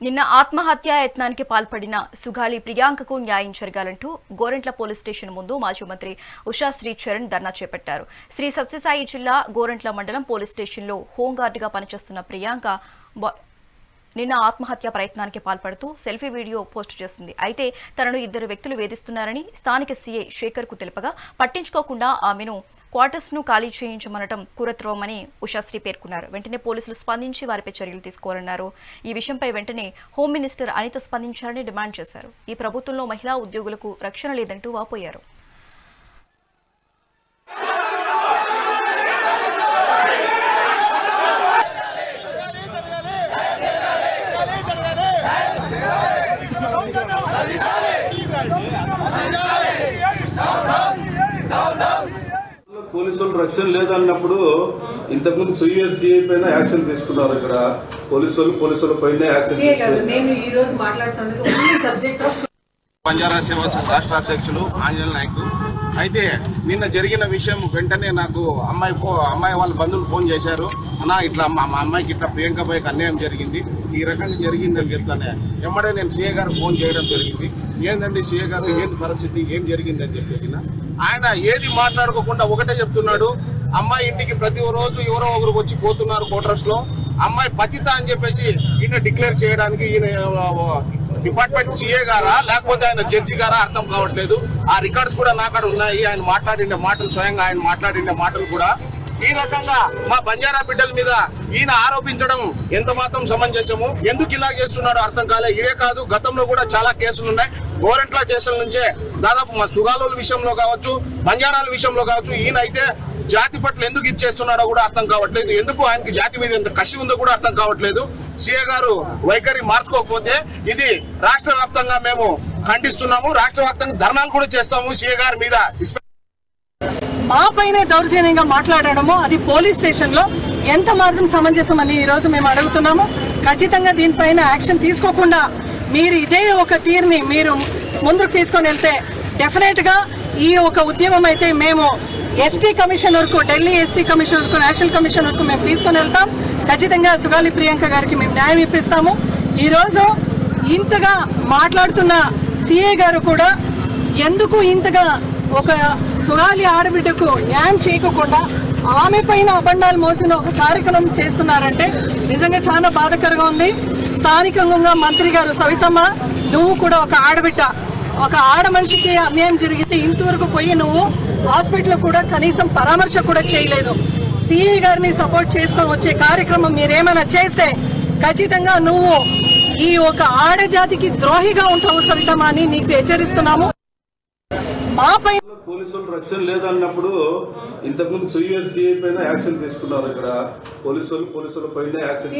నిన్న ఆత్మహత్యా యత్నానికి పాల్పడిన సుగాలి ప్రియాంకకు న్యాయం జరగాలంటూ గోరెంట్ల పోలీస్ స్టేషన్ ముందు మాజీ మంత్రి ఉషా శ్రీ చరణ్ ధర్నా చేపట్టారు. శ్రీ సత్యసాయి జిల్లా గోరెంట్ల మండలం పోలీస్ స్టేషన్లో హోంగార్డుగా పనిచేస్తున్న ప్రియాంక బ- నిన్న ఆత్మహత్య ప్రయత్నానికి పాల్పడుతూ సెల్ఫీ వీడియో పోస్ట్ చేసింది. అయితే తనను ఇద్దరు వ్యక్తులు వేధిస్తున్నారని స్థానిక సీఏ శేఖర్కు తెలుపగా పట్టించుకోకుండా ఆమెను క్వార్టర్స్ను ఖాళీ చేయించమనటం కురత్రవమని ఉషాశ్రీ పేర్కొన్నారు వెంటనే పోలీసులు స్పందించి వారిపై చర్యలు తీసుకోవాలన్నారు ఈ విషయంపై వెంటనే హోమ్ మినిస్టర్ అనిత స్పందించాలని డిమాండ్ చేశారు ఈ ప్రభుత్వంలో మహిళా ఉద్యోగులకు రక్షణ లేదంటూ వాపోయారు పోలీసులు రక్షణ లేదన్నప్పుడు ఇంతకుముందు ప్రీవియస్ సిఐ పైన యాక్షన్ తీసుకున్నారు ఇక్కడ. పోలీసులు పోలీసుల పైన యాక్షన్ సీఏ గారు తీసుకున్నారు. నేను ఈ రోజు మాట్లాడుతున్నది ఓన్లీ సబ్జెక్ట్ ఆఫ్ బంజారా సేవా సంఘ్ రాష్ట్ర అధ్యక్షులు ఆంజనేయ నాయక్. అయితే నిన్న జరిగిన విషయం వెంటనే నాకు అమ్మాయి ఫో అమ్మాయి వాళ్ళ బంధువులు ఫోన్ చేశారు. అన్నా ఇట్లా మా మా అమ్మాయికి ఇట్లా ప్రియాంక పైకి అన్యాయం జరిగింది. ఈ రకంగా జరిగిందని చెప్తానే. ఎమ్మడే నేను సీఏ గారు ఫోన్ చేయడం జరిగింది. ఏందండి సీఏ గారు? ఏంది పరిస్థితి? ఏం జరిగిందని చెప్పిన ఆయన ఏది మాట్లాడుకోకుండా ఒకటే చెప్తున్నాడు అమ్మాయి ఇంటికి ప్రతి రోజు ఎవరో ఒకరు వచ్చి పోతున్నారు క్వార్టర్స్లో. అమ్మాయి పతిత అని చెప్పేసి ఈయన డిక్లేర్ చేయడానికి ఈయన డిపార్ట్మెంట్ సీఏ గారా లేకపోతే ఆయన జడ్జి గారా అర్థం కావట్లేదు. ఆ రికార్డ్స్ కూడా నాకాడ ఉన్నాయి. ఆయన మాట్లాడిన మాటలు స్వయంగా ఆయన మాట్లాడిన మాటలు కూడా ఈ రకంగా మా బంజారా బిడ్డల మీద ఈయన ఆరోపించడం ఎంత మాత్రం సమంజసము? ఎందుకు ఇలా చేస్తున్నాడో అర్థం కాలే. ఇదే కాదు గతంలో కూడా చాలా కేసులు ఉన్నాయి. గోరెంట్ల కేసుల నుంచే దాదాపు మా సుగాలోల విషయంలో కావచ్చు బంజారాల విషయంలో కావచ్చు ఈయన అయితే జాతి పట్ల ఎందుకు ఇచ్చేస్తున్నాడో కూడా అర్థం కావట్లేదు. ఎందుకు ఆయనకి జాతి మీద ఎంత కసి ఉందో కూడా అర్థం కావట్లేదు. సీఏ గారు వైఖరి మార్చుకోకపోతే ఇది రాష్ట్ర వ్యాప్తంగా మేము ఖండిస్తున్నాము. రాష్ట్ర ధర్నాలు కూడా చేస్తాము సీఏ గారి మీద. మా పైనే దౌర్జన్యంగా మాట్లాడడము అది పోలీస్ స్టేషన్లో ఎంత మాత్రం సమంజసమని ఈరోజు మేము అడుగుతున్నాము. ఖచ్చితంగా దీనిపైన యాక్షన్ తీసుకోకుండా మీరు ఇదే ఒక తీరుని మీరు ముందుకు తీసుకొని వెళ్తే డెఫినెట్గా ఈ ఒక ఉద్యమం అయితే మేము ఎస్టీ కమిషన్ వరకు ఢిల్లీ ఎస్టీ కమిషన్ వరకు నేషనల్ కమిషన్ వరకు మేము తీసుకొని వెళ్తాం. ఖచ్చితంగా సుగాలి ప్రియాంక గారికి మేము న్యాయం ఇప్పిస్తాము. ఈరోజు ఇంతగా మాట్లాడుతున్న సిఏ గారు కూడా ఎందుకు ఇంతగా ఒక సుగాలి ఆడబిడ్డకు న్యాయం చేయకుండా ఆమె పైన అబండాలు మోసిన ఒక కార్యక్రమం చేస్తున్నారంటే నిజంగా చాలా బాధకరంగా ఉంది. స్థానికంగా మంత్రి గారు సవితమ్మ నువ్వు కూడా ఒక ఆడబిడ్డ ఒక ఆడ మనిషికి అన్యాయం జరిగితే ఇంతవరకు పోయి నువ్వు హాస్పిటల్ కూడా కనీసం పరామర్శ కూడా చేయలేదు. సిఐ గారిని సపోర్ట్ చేసుకొని వచ్చే కార్యక్రమం మీరేమైనా చేస్తే ఖచ్చితంగా నువ్వు ఈ ఒక ఆడజాతికి ద్రోహిగా ఉంటావు సవితమ్మ అని నీకు హెచ్చరిస్తున్నాము. మాపై పోలీసులు రక్షణ లేదన్నప్పుడు ఇంతకుముందు ప్రీవియస్ సిఐ పైన యాక్షన్ తీసుకున్నారు ఇక్కడ. పోలీసులు పోలీసుల పైన యాక్షన్